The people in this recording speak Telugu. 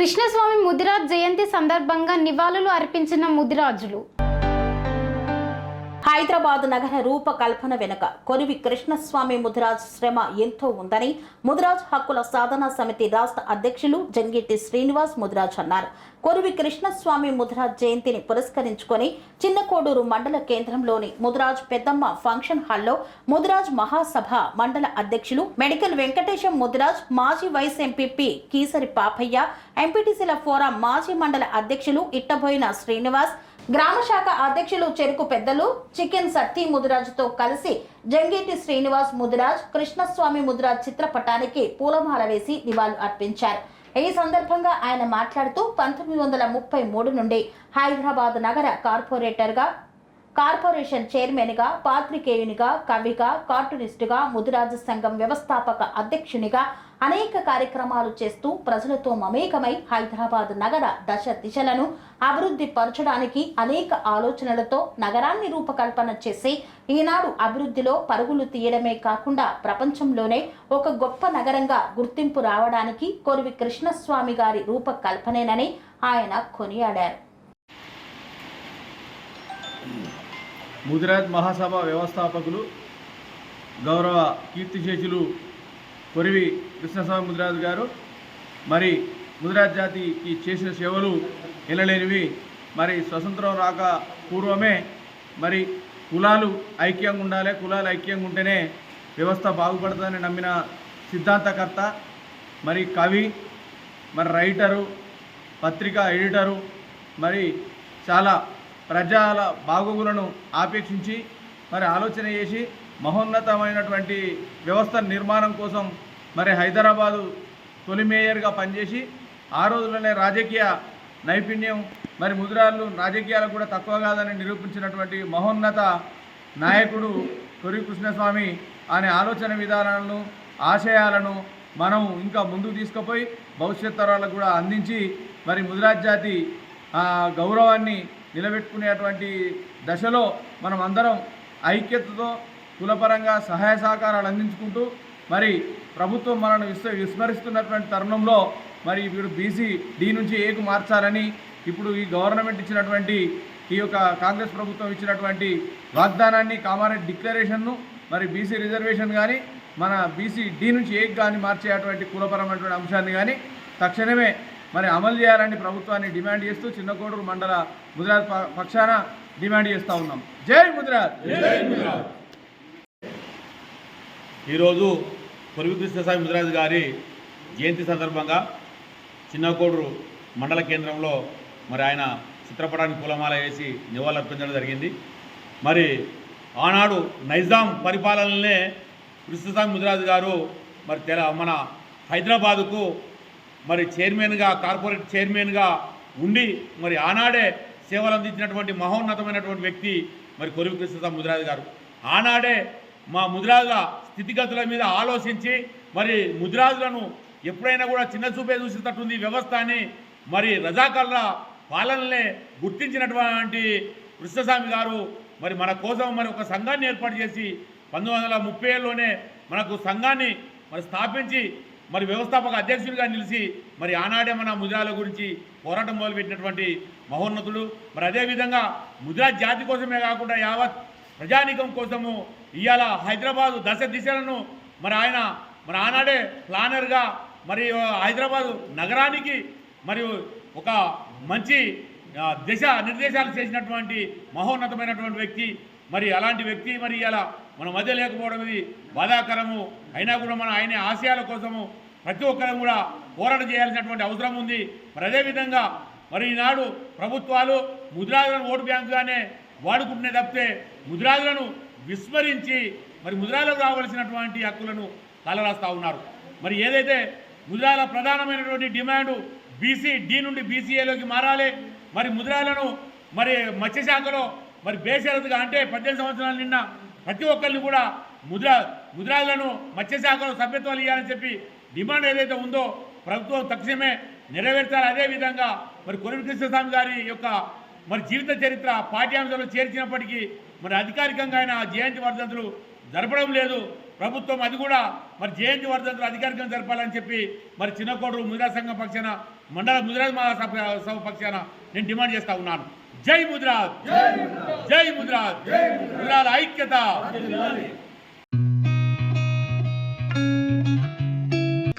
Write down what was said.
కృష్ణస్వామి ముదిరాజ్ జయంతి సందర్భంగా నివాళులు అర్పించిన ముదిరాజులు. హైదరాబాద్ నగర రూపకల్పన వెనుక కొరివి కృష్ణస్వామి ముదిరాజ్ శ్రమ ఎంతో ఉందని ముదిరాజ్ హక్కుల సాధనా సమితి రాష్ట్ర అధ్యక్షులు జంగిటి శ్రీనివాస్ ముదిరాజ్ అన్నారు. కొరివి కృష్ణస్వామి ముదిరాజ్ జయంతిని పురస్కరించుకొని చిన్నకోడూరు మండల కేంద్రంలోని ముదిరాజ్ పెద్దమ్మ ఫంక్షన్ హాల్లో ముదిరాజ్ మహాసభ మండల అధ్యక్షులు మెడికల్ వెంకటేశం ముదిరాజ్ మాజీ వైస్ ఎంపీపీ కీసరి పాపయ్య ఎంపీటీసీల ఫోరం మాజీ మండల అధ్యక్షులు ఇట్టబోయిన శ్రీనివాస్ గ్రామ శాఖ అధ్యక్షులు చెరుకు పెద్దలు చికెన్ సత్తి ముదిరాజుతో కలిసి జంగేటి శ్రీనివాస్ ముదిరాజ్ కృష్ణస్వామి ముదిరాజ్ చిత్రపటానికి పూలమాల వేసి నివాళులు అర్పించారు. ఈ సందర్భంగా ఆయన మాట్లాడుతూ పంతొమ్మిది వందల ముప్పై మూడు నుండి హైదరాబాద్ నగర కార్పొరేటర్గా కార్పొరేషన్ చైర్మన్గా పాత్రికేయునిగా కవిగా కార్టూనిస్టుగా ముదిరాజు సంఘం వ్యవస్థాపక అధ్యక్షునిగా అనేక కార్యక్రమాలు చేస్తూ ప్రజలతో మమేకమై హైదరాబాద్ నగర దశ దిశలను అభివృద్ధి పరచడానికి అనేక ఆలోచనలతో నగరాన్ని రూపకల్పన చేసి ఈనాడు అభివృద్ధిలో పరుగులు తీయడమే కాకుండా ప్రపంచంలోనే ఒక గొప్ప నగరంగా గుర్తింపు రావడానికి కొరివి కృష్ణస్వామి గారి రూపకల్పనేనని ఆయన కొనియాడారు. ముదిరాజ్ మహాసభ వ్యవస్థాపకులు గౌరవ కీర్తిశేషులు కొరివి కృష్ణస్వామి ముదిరాజ్ గారు మరి ముదిరాజ్ జాతికి చేసిన సేవలు ఎనలేనివి. మరి స్వతంత్రం రాక పూర్వమే మరి కులాలు ఐక్యంగా ఉండాలి కులాలు ఐక్యంగా ఉంటేనే వ్యవస్థ బాగుపడుతుందని నమ్మిన సిద్ధాంతకర్త మరి కవి మరి రైటరు పత్రికా ఎడిటరు మరి చాలా ప్రజల బాగోగులను ఆపేక్షించి మరి ఆలోచన చేసి మహోన్నతమైనటువంటి వ్యవస్థ నిర్మాణం కోసం మరి హైదరాబాదు తొలి మేయర్గా పనిచేసి ఆ రోజులనే రాజకీయ నైపుణ్యం మరి ముద్రాలు రాజకీయాలకు కూడా తక్కువ కాదని నిరూపించినటువంటి మహోన్నత నాయకుడు కొరి కృష్ణస్వామి అనే ఆలోచన విధానాలను ఆశయాలను మనం ఇంకా ముందుకు తీసుకుపోయి భవిష్యత్ తరాలకు కూడా అందించి మరి ముదిరాజ్ జాతి గౌరవాన్ని నిలబెట్టుకునేటువంటి దశలో మనం అందరం ఐక్యతతో కులపరంగా సహాయ సహకారాలు అందించుకుంటూ మరి ప్రభుత్వం మనను విస్మ విస్మరిస్తున్నటువంటి తరుణంలో మరి ఇప్పుడు బీసీ డి నుంచి ఏకు మార్చాలని ఇప్పుడు ఈ గవర్నమెంట్ ఇచ్చినటువంటి ఈ యొక్క కాంగ్రెస్ ప్రభుత్వం ఇచ్చినటువంటి వాగ్దానాన్ని కామారెడ్డి డిక్లరేషన్ను మరి బీసీ రిజర్వేషన్ కానీ మన బీసీ డి నుంచి ఏక్ కానీ మార్చేటువంటి కులపరమైనటువంటి అంశాన్ని కానీ తక్షణమే మరి అమలు చేయాలని ప్రభుత్వాన్ని డిమాండ్ చేస్తూ చిన్నకోడూరు మండల ముదిరాజ్ ప- పక్షాన డిమాండ్ చేస్తూ ఉన్నాం. జై ముదిరాజ్! ఈరోజు పొరుగు కృష్ణస్వామి ముదిరాజ్ గారి జయంతి సందర్భంగా చిన్నకోడూరు మండల కేంద్రంలో మరి ఆయన చిత్రపటానికి పూలమాల వేసి నివాళులర్పించడం జరిగింది. మరి ఆనాడు నైజాం పరిపాలనలే కృష్ణస్వామి ముదిరాజు గారు మరి తెల మన హైదరాబాదుకు మరి చైర్మన్గా కార్పొరేట్ చైర్మన్గా ఉండి మరి ఆనాడే సేవలు అందించినటువంటి మహోన్నతమైనటువంటి వ్యక్తి మరి కొరివి కృష్ణస్వామి ముదిరాజు గారు. ఆనాడే మా ముదిరాజుల స్థితిగతుల మీద ఆలోచించి మరి ముదిరాజులను ఎప్పుడైనా కూడా చిన్న చూపే చూసేటట్టుంది వ్యవస్థ అని మరి రజాకర్ల పాలనలే గుర్తించినటువంటి కృష్ణస్వామి గారు మరి మన కోసం మరి ఒక సంఘాన్ని ఏర్పాటు చేసి పంతొమ్మిది వందల ముప్పై ఏళ్ళలోనే మనకు సంఘాన్ని మరి స్థాపించి మరి వ్యవస్థాపక అధ్యక్షుడిగా నిలిచి మరి ఆనాడే మన ముద్రాల గురించి పోరాటం మొదలుపెట్టినటువంటి మహోన్నతుడు మరి అదేవిధంగా ముద్రా జాతి కోసమే కాకుండా యావత్ ప్రజానీకం కోసము ఇవాళ హైదరాబాదు దశ దిశలను మరి ఆయన మరి ఆనాడే ప్లానర్గా మరి హైదరాబాదు నగరానికి మరియు ఒక మంచి దిశ నిర్దేశాలు చేసినటువంటి మహోన్నతమైనటువంటి వ్యక్తి. మరి అలాంటి వ్యక్తి మరి ఇలా మన మధ్య లేకపోవడం ఇది బాధాకరము. అయినా కూడా మన ఆయన ఆశయాల కోసము ప్రతి ఒక్కరం కూడా పోరాటం చేయాల్సినటువంటి అవసరం ఉంది. మరి అదేవిధంగా మరి ఈనాడు ప్రభుత్వాలు ముద్రాలను ఓటు బ్యాంకుగానే వాడుకుంటున్నాయి తప్పితే ముద్రాలను విస్మరించి మరి ముద్రాలకు రావాల్సినటువంటి హక్కులను కాలరాస్తా ఉన్నారు. మరి ఏదైతే ముద్రాల ప్రధానమైనటువంటి డిమాండు బీసీ డి నుండి బీసీఏలోకి మారాలి మరి ముద్రాలను మరి మత్స్యశాఖలో మరి బేషరతుగా అంటే పద్దెనిమిది సంవత్సరాల నిన్న ప్రతి ఒక్కరిని కూడా ముద్ర ముద్రాలను మత్స్యశాఖలో సభ్యత్వాలు ఇవ్వాలని చెప్పి డిమాండ్ ఏదైతే ఉందో ప్రభుత్వం తక్షణమే నెరవేర్చాలి. అదేవిధంగా మరి కొరివి కృష్ణస్వామి గారి యొక్క మరి జీవిత చరిత్ర పాఠ్యాంశాలు చేర్చినప్పటికీ మరి అధికారికంగా ఆయన జయంతి వర్ధంతులు జరపడం లేదు. ప్రభుత్వం అది కూడా మరి జయంతి వర్ధంతులు అధికారికంగా జరపాలని చెప్పి మరి చిన్నకోడరు ముదిరా సంఘం పక్షాన మండల ముదిరాజ్ మహాసభ సభ పక్షాన నేను డిమాండ్ చేస్తా ఉన్నాను. జై ముదిరాజ్! జై ముదిరాజ్! ముదిరాల ఐక్యత!